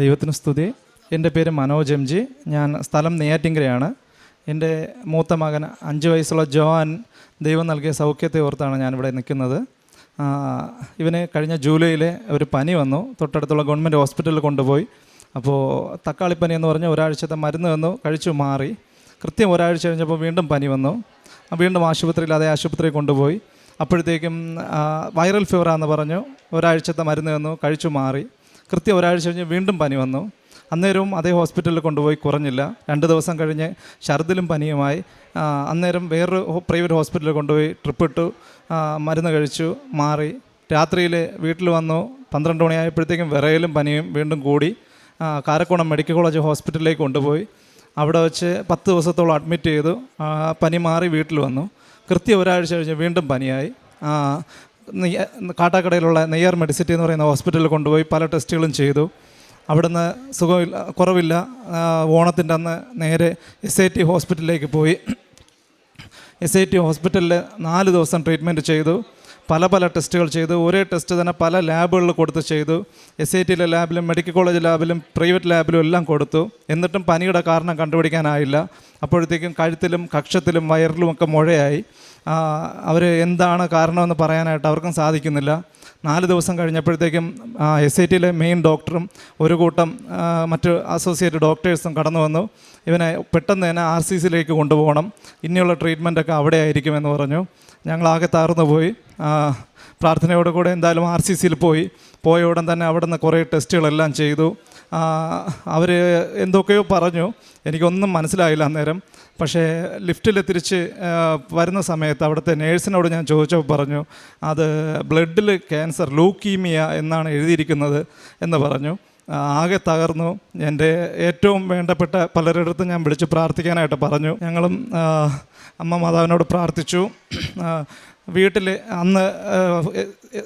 ദൈവത്തിന് സ്തുതി. എന്റെ പേര് മനോജ് എം ജി. ഞാൻ സ്ഥലം നെയ്യാറ്റിങ്കരയാണ്. എന്റെ മൂത്ത മകൻ അഞ്ച് വയസ്സുള്ള ജോൻ ദൈവം നൽകിയ സൗഖ്യത്തെ ഓർത്താണ് ഞാനിവിടെ നിൽക്കുന്നത്. ഇവന് കഴിഞ്ഞ ജൂലൈയിൽ ഒരു പനി വന്നു. തൊട്ടടുത്തുള്ള ഗവൺമെന്റ് ഹോസ്പിറ്റലിൽ കൊണ്ടുപോയി. അപ്പോൾ തക്കാളിപ്പനി എന്ന് പറഞ്ഞ് ഒരാഴ്ചത്തെ മരുന്ന് വന്നു കഴിച്ചു മാറി. കൃത്യം ഒരാഴ്ച കഴിഞ്ഞപ്പോൾ വീണ്ടും പനി വന്നു. വീണ്ടും ആശുപത്രിയിൽ അതേ ആശുപത്രിയിൽ കൊണ്ടുപോയി. അപ്പോഴത്തേക്കും വൈറൽ ഫീവറാന്ന് പറഞ്ഞു. ഒരാഴ്ചത്തെ മരുന്ന് വന്നു കഴിച്ചു മാറി. കൃത്യം ഒരാഴ്ച കഴിഞ്ഞ് വീണ്ടും പനി വന്നു. അന്നേരവും അതേ ഹോസ്പിറ്റലിൽ കൊണ്ടുപോയി കുറഞ്ഞില്ല. രണ്ട് ദിവസം കഴിഞ്ഞ് ഛർദിലും പനിയുമായി. അന്നേരം വേറൊരു പ്രൈവറ്റ് ഹോസ്പിറ്റലിൽ കൊണ്ടുപോയി ട്രിപ്പ് ഇട്ടു. ആ, മരുന്ന് കഴിച്ചു മാറി. രാത്രിയിൽ വീട്ടിൽ വന്നു. പന്ത്രണ്ട് മണിയായപ്പോഴത്തേക്കും വിറയലും പനിയും വീണ്ടും കൂടി. കാരക്കോണം മെഡിക്കൽ കോളേജ് ഹോസ്പിറ്റലിലേക്ക് കൊണ്ടുപോയി. അവിടെ വെച്ച് പത്ത് ദിവസത്തോളം അഡ്മിറ്റ് ചെയ്തു. പനി മാറി വീട്ടിൽ വന്നു. കൃത്യം ഒരാഴ്ച കഴിഞ്ഞ് വീണ്ടും പനിയായി. കാട്ടാക്കടയിലുള്ള നെയ്യർ മെഡിസിറ്റി എന്ന് പറയുന്ന ഹോസ്പിറ്റലിൽ കൊണ്ടുപോയി പല ടെസ്റ്റുകളും ചെയ്തു. അവിടുന്ന് സുഖമില്ല കുറവില്ല. ഓണത്തിന്റെ അന്ന് നേരെ എസ് ഐ ടി ഹോസ്പിറ്റലിലേക്ക് പോയി. എസ് ഐ ടി ഹോസ്പിറ്റലിൽ നാല് ദിവസം ട്രീറ്റ്മെന്റ് ചെയ്തു. പല പല ടെസ്റ്റുകൾ ചെയ്തു. ഒരേ ടെസ്റ്റ് തന്നെ പല ലാബുകളിൽ കൊടുത്ത് ചെയ്തു. എസ് ഐ ടിയിലെ ലാബിലും മെഡിക്കൽ കോളേജ് ലാബിലും പ്രൈവറ്റ് ലാബിലും എല്ലാം കൊടുത്തു. എന്നിട്ടും പനിയുടെ കാരണം കണ്ടുപിടിക്കാനായില്ല. അപ്പോഴത്തേക്കും കഴുത്തിലും കക്ഷത്തിലും വയറിലും ഒക്കെ മുഴയായി. അവർ എന്താണ് കാരണമെന്ന് പറയാനായിട്ട് അവർക്കും സാധിക്കുന്നില്ല. നാല് ദിവസം കഴിഞ്ഞപ്പോഴത്തേക്കും എസ് ഐ ടിയിലെ മെയിൻ ഡോക്ടറും ഒരു കൂട്ടം മറ്റ് അസോസിയേറ്റ് ഡോക്ടേഴ്സും കടന്നു വന്നു. ഇവനെ പെട്ടെന്ന് തന്നെ ആർ സി സിയിലേക്ക് കൊണ്ടുപോകണം. ഇനിയുള്ള ട്രീറ്റ്മെന്റൊക്കെ അവിടെ ആയിരിക്കുമെന്ന് പറഞ്ഞു. ഞങ്ങളാകെ താർന്നു പോയി. പ്രാർത്ഥനയോട് കൂടെ എന്തായാലും ആർ സി സിയിൽ പോയി. പോയ ഉടൻ തന്നെ അവിടെ നിന്ന് കുറേ ടെസ്റ്റുകളെല്ലാം ചെയ്തു. അവർ എന്തൊക്കെയോ പറഞ്ഞു. എനിക്കൊന്നും മനസ്സിലായില്ല അന്നേരം. പക്ഷേ ലിഫ്റ്റിൽ തിരിച്ച് വരുന്ന സമയത്ത് അവിടുത്തെ നേഴ്സിനോട് ഞാൻ ചോദിച്ചപ്പോൾ പറഞ്ഞു അത് ബ്ലഡിൽ ക്യാൻസർ ലൂക്കീമിയ എന്നാണ് എഴുതിയിരിക്കുന്നത് എന്ന് പറഞ്ഞു. ആകെ തകർന്നു. എന്റെ ഏറ്റവും വേണ്ടപ്പെട്ട പലരിടത്തും ഞാൻ വിളിച്ച് പ്രാർത്ഥിക്കാനായിട്ട് പറഞ്ഞു. ഞങ്ങളും അമ്മ മാതാവിനോട് പ്രാർത്ഥിച്ചു. വീട്ടിൽ അന്ന്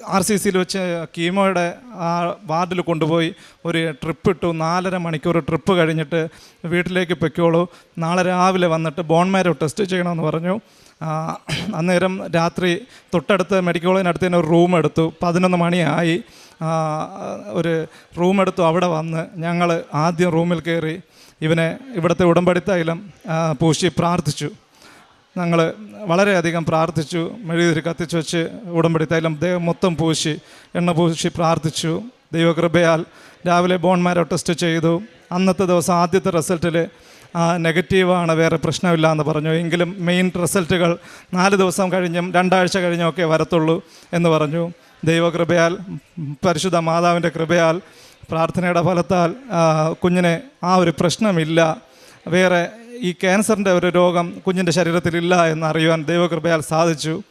ആർ സി സിയിൽ വെച്ച് കീമോയുടെ ആ വാർഡിൽ കൊണ്ടുപോയി ഒരു ട്രിപ്പ് ഇട്ടു. നാലര മണിക്കൂർ ട്രിപ്പ് കഴിഞ്ഞിട്ട് വീട്ടിലേക്ക് പൊയ്ക്കോളൂ. നാളെ രാവിലെ വന്നിട്ട് ബോൺമാരോ ടെസ്റ്റ് ചെയ്യണമെന്ന് പറഞ്ഞു. അന്നേരം രാത്രി തൊട്ടടുത്ത് മെഡിക്കൽ കോളേജിനടുത്ത് തന്നെ ഒരു റൂം എടുത്തു. പതിനൊന്ന് മണിയായി. ഒരു റൂം എടുത്തു. അവിടെ വന്ന് ഞങ്ങൾ ആദ്യം റൂമിൽ കയറി ഇവനെ ഇവിടുത്തെ ഉടമ്പടി പൂശി പ്രാർത്ഥിച്ചു. ഞങ്ങൾ വളരെയധികം പ്രാർത്ഥിച്ചു മെഴുകുതിരി കത്തിച്ചു വെച്ച് ഉടമ്പടി തൈലം ദേഹം മൊത്തം പൂശി എണ്ണ പൂശി പ്രാർത്ഥിച്ചു. ദൈവകൃപയാൽ രാവിലെ ബോൺമാരോ ടെസ്റ്റ് ചെയ്തു. അന്നത്തെ ദിവസം ആദ്യത്തെ റിസൾട്ടിൽ നെഗറ്റീവാണ് വേറെ പ്രശ്നമില്ല എന്ന് പറഞ്ഞു. എങ്കിലും മെയിൻ റിസൾട്ടുകൾ നാല് ദിവസം കഴിഞ്ഞും രണ്ടാഴ്ച കഴിഞ്ഞും ഒക്കെ വരത്തുള്ളൂ എന്ന് പറഞ്ഞു. ദൈവകൃപയാൽ പരിശുദ്ധ മാതാവിന്റെ കൃപയാൽ പ്രാർത്ഥനയുടെ ഫലത്താൽ കുഞ്ഞിനെ ആ ഒരു പ്രശ്നമില്ല. വേറെ ഈ ക്യാൻസറിന്റെ ഒരു രോഗം കുഞ്ഞിന്റെ ശരീരത്തിലില്ല എന്ന് അറിയുവാൻ ദൈവകൃപയാൽ സാധിച്ചു.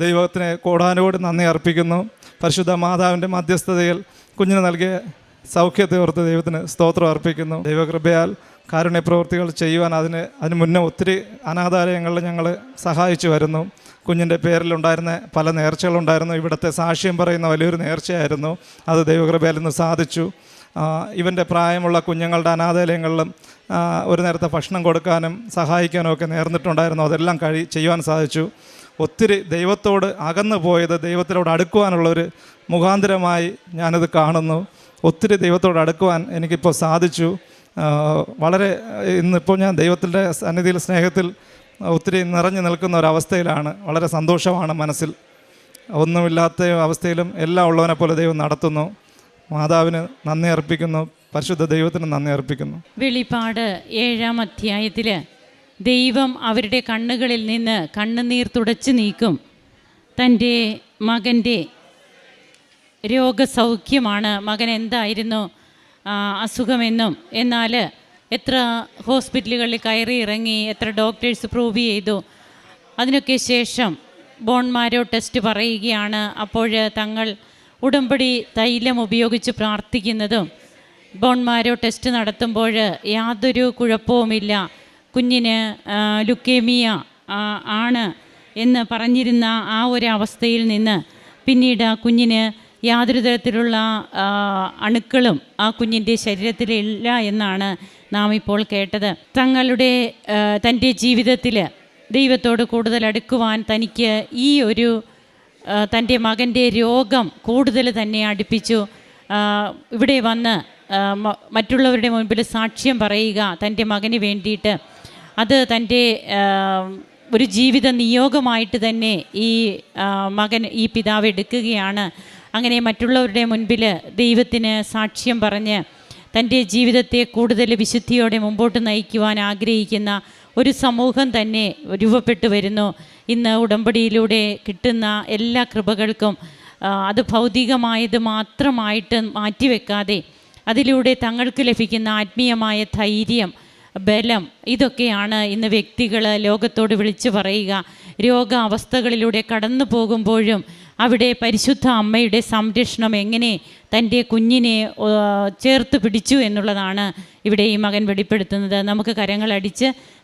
ദൈവത്തിന് കോടാനോട് നന്ദി അർപ്പിക്കുന്നു. പരിശുദ്ധ മാതാവിന്റെ മധ്യസ്ഥതയിൽ കുഞ്ഞിന് നൽകിയ സൗഖ്യത്തെ ഓർത്ത് ദൈവത്തിന് സ്തോത്രം അർപ്പിക്കുന്നു. ദൈവകൃപയാൽ കാരുണ്യ പ്രവൃത്തികൾ ചെയ്യുവാൻ അതിന് അതിന് മുന്നേ ഒത്തിരി അനാഥാലയങ്ങളിൽ ഞങ്ങൾ സഹായിച്ചു വരുന്നു. കുഞ്ഞിന്റെ പേരിലുണ്ടായിരുന്ന പല നേർച്ചകളുണ്ടായിരുന്നു. ഇവിടുത്തെ സാക്ഷ്യം പറയുന്ന വലിയൊരു നേർച്ചയായിരുന്നു. അത് ദൈവകൃപയാൽ ഇന്ന് സാധിച്ചു. ഇവന്റെ പ്രായമുള്ള കുഞ്ഞുങ്ങളുടെ അനാഥാലയങ്ങളിലും ഒരു നേരത്തെ ഭക്ഷണം കൊടുക്കാനും സഹായിക്കാനും ഒക്കെ നേർന്നിട്ടുണ്ടായിരുന്നു. അതെല്ലാം കഴി ചെയ്യുവാൻ സാധിച്ചു. ഒത്തിരി ദൈവത്തോട് അകന്നു പോയത് ദൈവത്തിനോട് അടുക്കുവാനുള്ളൊരു മുഖാന്തരമായി ഞാനത് കാണുന്നു. ഒത്തിരി ദൈവത്തോട് അടുക്കുവാൻ എനിക്കിപ്പോൾ സാധിച്ചു. വളരെ ഇന്നിപ്പോൾ ഞാൻ ദൈവത്തിന്റെ സന്നിധിയിൽ സ്നേഹത്തിൽ ഒത്തിരി നിറഞ്ഞു നിൽക്കുന്ന ഒരവസ്ഥയിലാണ് വളരെ സന്തോഷമാണ് മനസ്സിൽ. ഒന്നുമില്ലാത്ത അവസ്ഥയിലും എല്ലാം ഉള്ളവനെ പോലെ ദൈവം നടത്തുന്നു. മാതാവിന് നന്ദി അർപ്പിക്കുന്നു പരിശുദ്ധ ദൈവത്തിന് നന്ദി അർപ്പിക്കുന്നു. വെളിപ്പാട് ഏഴാം അധ്യായത്തിൽ ദൈവം അവരുടെ കണ്ണുകളിൽ നിന്ന് കണ്ണുനീർ തുടച്ചു നീക്കും. തന്റെ മകന്റെ രോഗസൗഖ്യമാണ് മകൻ എന്തായിരുന്നു അസുഖമെന്നും. എന്നാൽ എത്ര ഹോസ്പിറ്റലുകളിൽ കയറി ഇറങ്ങി എത്ര ഡോക്ടേഴ്സ് പ്രൂവ് ചെയ്തു. അതിനൊക്കെ ശേഷം ബോൺമാരോ ടെസ്റ്റ് പറയുകയാണ്. അപ്പോൾ തങ്ങൾ ഉടമ്പടി തൈലം ഉപയോഗിച്ച് പ്രാർത്ഥിക്കുന്നതും ബോൺമാരോ ടെസ്റ്റ് നടത്തുമ്പോൾ യാതൊരു കുഴപ്പവുമില്ല. കുഞ്ഞിന് ലുക്കേമിയ ആണ് എന്ന് പറഞ്ഞിരുന്ന ആ ഒരു അവസ്ഥയിൽ നിന്ന് പിന്നീട് ആ കുഞ്ഞിന് യാതൊരു തരത്തിലുള്ള അണുക്കളും ആ കുഞ്ഞിന്റെ ശരീരത്തിലില്ല എന്നാണ് നാം ഇപ്പോൾ കേട്ടത്. തങ്ങളുടെ തന്റെ ജീവിതത്തിൽ ദൈവത്തോട് കൂടുതൽ അടുക്കുവാൻ തനിക്ക് ഈ ഒരു തന്റെ മകന്റെ രോഗം കൂടുതൽ തന്നെ അടുപ്പിച്ചു. ഇവിടെ വന്ന് മറ്റുള്ളവരുടെ മുൻപിൽ സാക്ഷ്യം പറയുക തന്റെ മകന് വേണ്ടിയിട്ട്. അത് തന്റെ ഒരു ജീവിത നിയോഗമായിട്ട് തന്നെ ഈ മകൻ ഈ പിതാവ് എടുക്കുകയാണ്. അങ്ങനെ മറ്റുള്ളവരുടെ മുൻപിൽ ദൈവത്തിന് സാക്ഷ്യം പറഞ്ഞ് തന്റെ ജീവിതത്തെ കൂടുതൽ വിശുദ്ധിയോടെ മുമ്പോട്ട് നയിക്കുവാൻ ആഗ്രഹിക്കുന്ന ഒരു സമൂഹം തന്നെ രൂപപ്പെട്ടു വരുന്നു. ഇന്ന് ഉടമ്പടിയിലൂടെ കിട്ടുന്ന എല്ലാ കൃപകൾക്കും അത് ഭൗതികമായത് മാത്രമായിട്ട് മാറ്റിവെക്കാതെ അതിലൂടെ തങ്ങൾക്ക് ലഭിക്കുന്ന ആത്മീയമായ ധൈര്യം ബലം ഇതൊക്കെയാണ് ഇന്ന് വ്യക്തികൾ ലോകത്തോട് വിളിച്ചു പറയുക. രോഗാവസ്ഥകളിലൂടെ കടന്നു പോകുമ്പോഴും അവിടെ പരിശുദ്ധ അമ്മയുടെ സംരക്ഷണം എങ്ങനെ തന്റെ കുഞ്ഞിനെ ചേർത്ത് പിടിച്ചു എന്നുള്ളതാണ് ഇവിടെ ഈ മകൻ വെളിപ്പെടുത്തുന്നത്. നമുക്ക് കരങ്ങളടിച്ച്